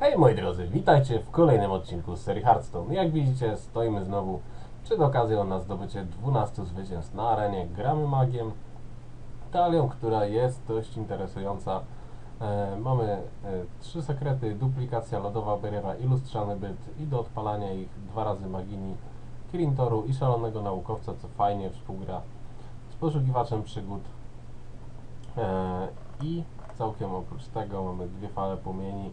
Hej moi drodzy, witajcie w kolejnym odcinku z serii Hearthstone. Jak widzicie, stoimy znowu przed okazją na zdobycie 12 zwycięstw na arenie. Gramy magiem, talią, która jest dość interesująca. E, mamy e, trzy sekrety, duplikacja, lodowa bariera i lustrzany byt i do odpalania ich dwa razy magini, Kirintoru i szalonego naukowca, co fajnie współgra z poszukiwaczem przygód. E, I całkiem oprócz tego mamy dwie fale płomieni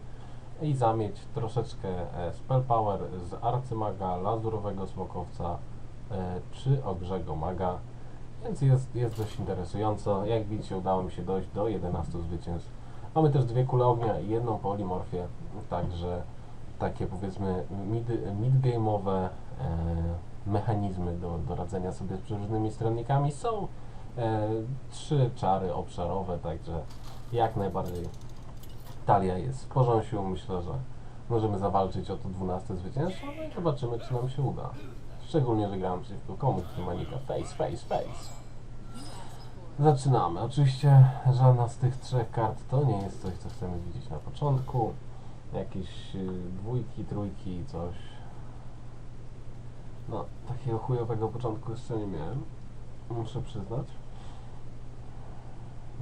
i zamieć troszeczkę e, spell power z arcymaga, lazurowego smokowca e, czy ogrzego maga. Więc jest, jest dość interesująco. Jak widzicie udało mi się dojść do 11 zwycięstw. Mamy też dwie kule ognia i jedną polimorfię, także takie powiedzmy mid, mid-game'owe e, mechanizmy do, do radzenia sobie z przeróżnymi stronnikami są. E, trzy czary obszarowe, także jak najbardziej talia jest w porządku. Myślę, że możemy zawalczyć o to 12 zwycięstwo, no i zobaczymy, czy nam się uda. Szczególnie, że grałem przeciwko komuś, kto ma nika face, face, face. Zaczynamy. Oczywiście żadna z tych trzech kart to nie jest coś, co chcemy widzieć na początku. Jakieś y, dwójki, trójki, coś. No, takiego chujowego początku jeszcze nie miałem. Muszę przyznać.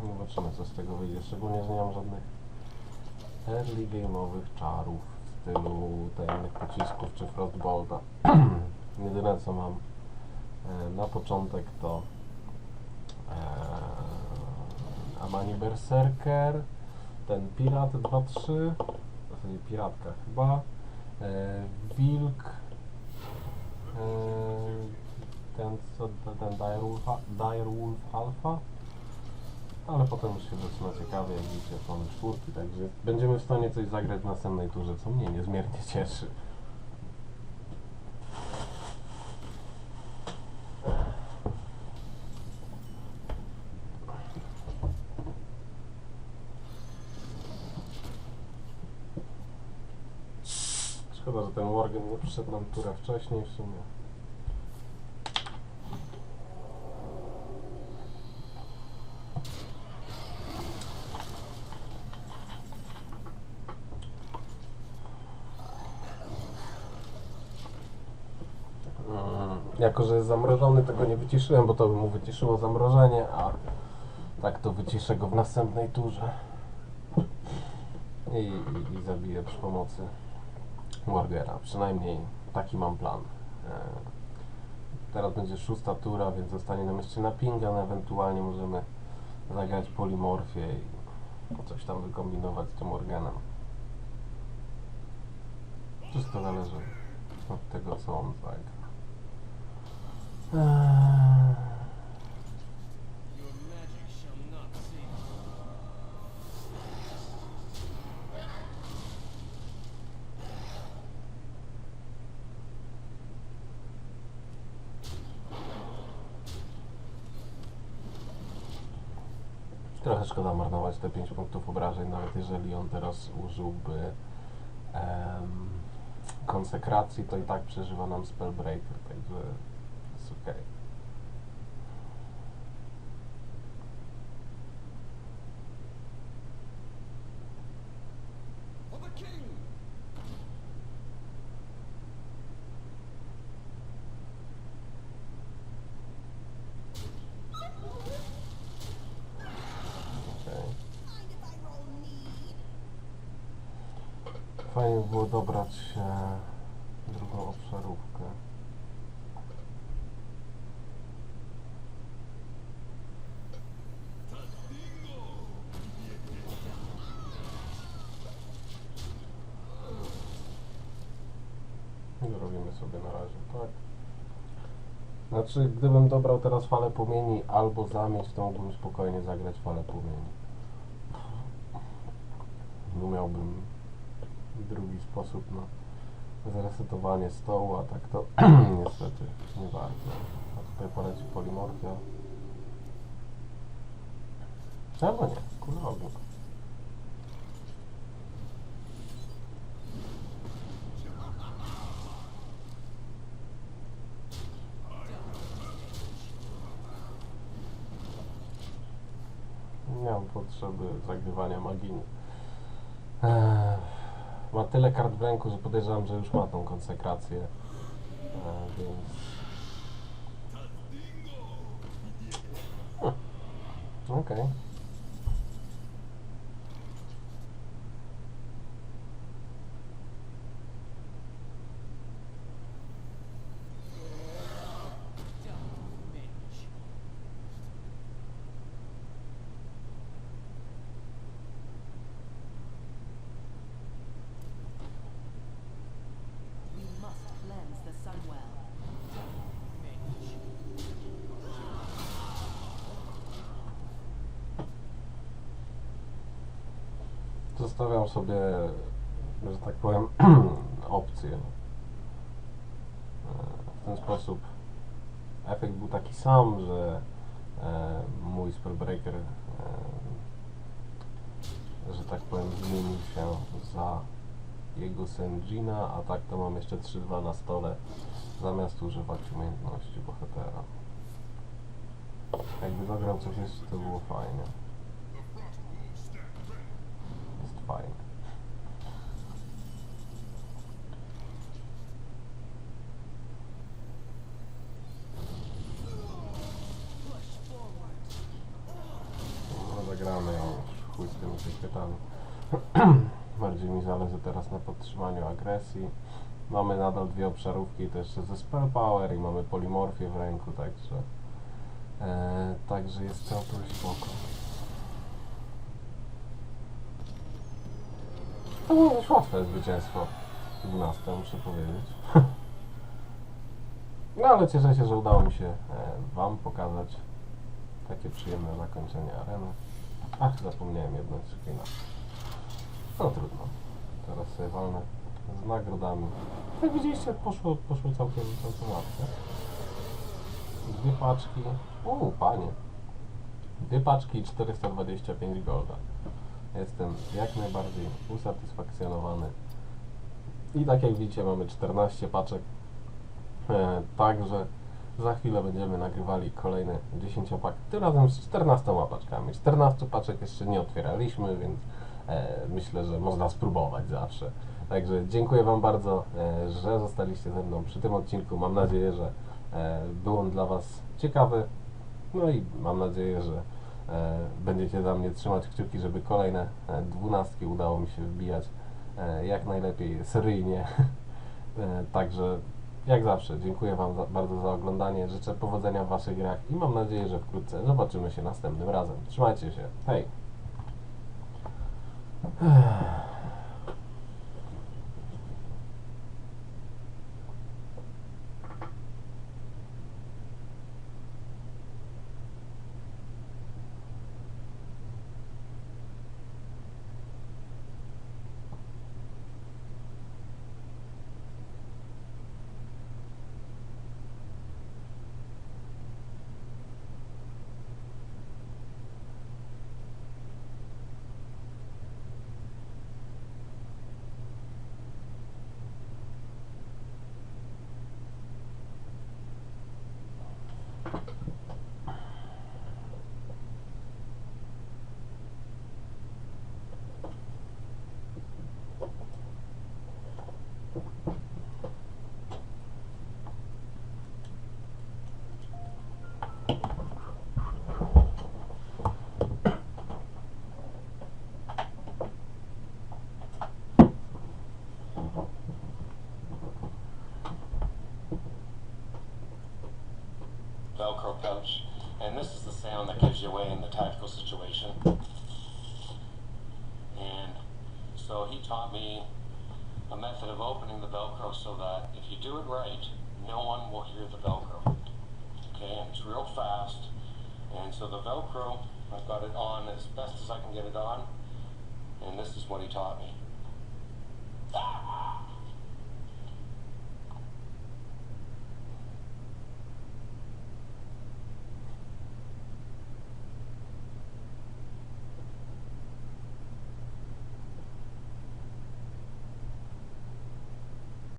Zobaczymy, co z tego wyjdzie. Szczególnie, że nie mam żadnych early game'owych czarów w stylu tajemnych pocisków czy Frostbolta. Jedyne co mam e, na początek to e, Amani Berserker, ten Pirat 2-3, w zasadzie Piratka chyba, e, Wilk, e, ten ten Direwolf, Direwolf Alpha, ale potem już się zaczyna ciekawie, jak widzicie, mamy czwórki, także będziemy w stanie coś zagrać w następnej turze, co mnie niezmiernie cieszy. Szkoda, że ten Worgen nie przyszedł nam turę wcześniej w sumie. Jako, że jest zamrożony, tego nie wyciszyłem, bo to by mu wyciszyło zamrożenie, a tak to wyciszę go w następnej turze. I, i, i zabiję przy pomocy Wargera. Przynajmniej taki mam plan. E, teraz będzie szósta tura, więc zostanie nam jeszcze na pingan, ewentualnie możemy zagrać polimorfię i coś tam wykombinować z tym organem. Wszystko zależy od tego, co on zagra. Trochę szkoda marnować te 5 punktów obrażeń, nawet jeżeli on teraz użyłby em, konsekracji, to i tak przeżywa nam Spellbreaker, także jest okej. Fajnie by było dobrać e, drugą obszarówkę. I robimy sobie na razie, tak? Znaczy, gdybym dobrał teraz falę płomieni albo zamieć, to mógłbym spokojnie zagrać falę płomieni. Bo miałbym drugi sposób na zresetowanie stołu, a tak to niestety nie warto. A tutaj poleci polimorfia. Albo nie, kula ognia. Nie mam potrzeby zagrywania magii. Eee, ma tyle kart w ręku, że podejrzewam, że już ma tą konsekrację. E, więc... Hmm. Okej. Damage. Zostawiam sobie, że tak powiem, opcję. E, W ten sposób efekt był taki sam, że e, mój Spellbreaker, e, że tak powiem, zmienił się za jego Senjina, a tak to mam jeszcze 3-2 na stole, zamiast używać umiejętności bohatera. Jakby dograł coś jeszcze, to było fajnie. Jest fajnie. Push forward. No zagramy już chuj z tymi sekretami. Bardziej mi zależy teraz na podtrzymaniu agresji. Mamy nadal dwie obszarówki też ze Spell Power i mamy polimorfię w ręku, także e, także jest całkiem spoko. To było dość łatwe zwycięstwo 12, muszę powiedzieć. No ale cieszę się, że udało mi się e, Wam pokazać takie przyjemne zakończenie areny. Ach, zapomniałem jedną screena. No trudno. Teraz sobie walnę z nagrodami. Jak widzieliście, poszło, poszło całkiem, całkiem łatwo. Dwie paczki. Uuu, panie. Dwie paczki i 425 golda. Jestem jak najbardziej usatysfakcjonowany. I tak jak widzicie, mamy 14 paczek. E, także za chwilę będziemy nagrywali kolejny 10 pak, tym razem z 14 paczkami. 14 paczek jeszcze nie otwieraliśmy, więc e, myślę, że można spróbować zawsze. Także dziękuję Wam bardzo, e, że zostaliście ze mną przy tym odcinku. Mam nadzieję, że e, był on dla Was ciekawy. No i mam nadzieję, że e, będziecie za mnie trzymać kciuki, żeby kolejne e, dwunastki udało mi się wbijać e, jak najlepiej seryjnie. E, Także jak zawsze dziękuję Wam za, bardzo za oglądanie. Życzę powodzenia w Waszych grach i mam nadzieję, że wkrótce zobaczymy się następnym razem. Trzymajcie się. Hej! Pouch, and this is the sound that gives you away in the tactical situation. And so he taught me a method of opening the Velcro so that if you do it right, no one will hear the Velcro. Okay, and it's real fast. And so the Velcro, I've got it on as best as I can get it on, and this is what he taught me.